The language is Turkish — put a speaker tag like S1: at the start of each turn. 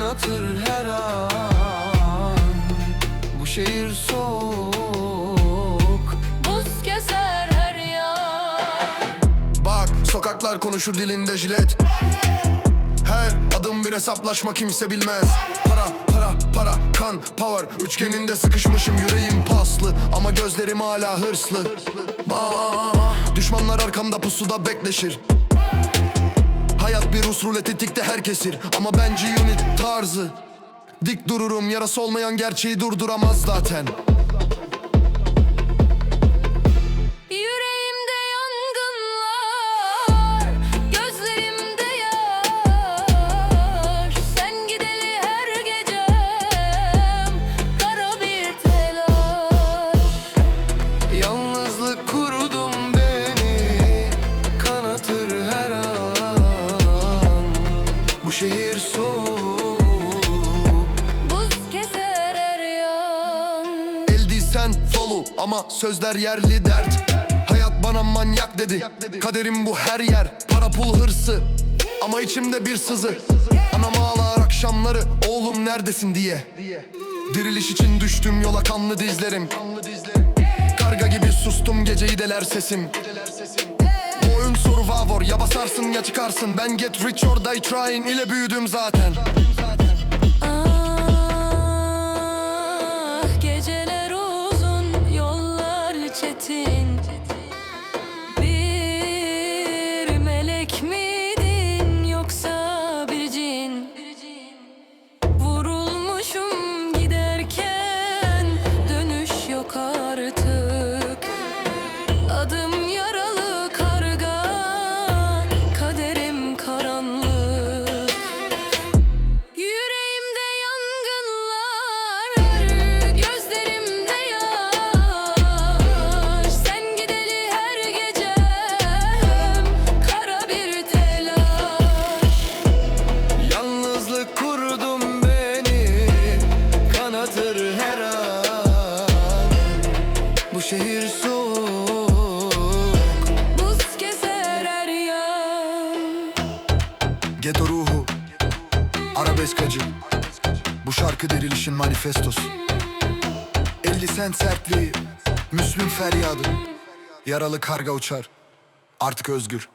S1: Kanatır her an. Bu şehir soğuk.
S2: Buz keser her yan.
S1: Bak sokaklar konuşur dilinde jilet. Her adım bir hesaplaşma kimse bilmez. Para para para kan power. Üçgeninde sıkışmışım yüreğim paslı. Ama gözlerim hala hırslı. Bah, Düşmanlar arkamda pusuda bekleşir bir Rus ruleti tikte her kesir. Ama bence unit tarzı. Dik dururum yarası olmayan gerçeği durduramaz zaten Eldiysen follow ama sözler yerli dert. Hayat bana manyak dedi. Kaderim bu her yer. Para pul hırsı Ama içimde bir sızı. Anam ağlar akşamları Oğlum neredesin? diye. Diriliş için düştüm yola kanlı dizlerim. Karga gibi sustum geceyi deler sesim. Bu oyun survivor ya basarsın ya çıkarsın. Ben get rich or die trying ile büyüdüm zaten
S2: yollar
S1: Geto ruhu. Arabeskacı Bu şarkı dirilişin manifestosu. 50 sent sertliği. Müslüm feryadı. Yaralı karga uçar. Artık özgür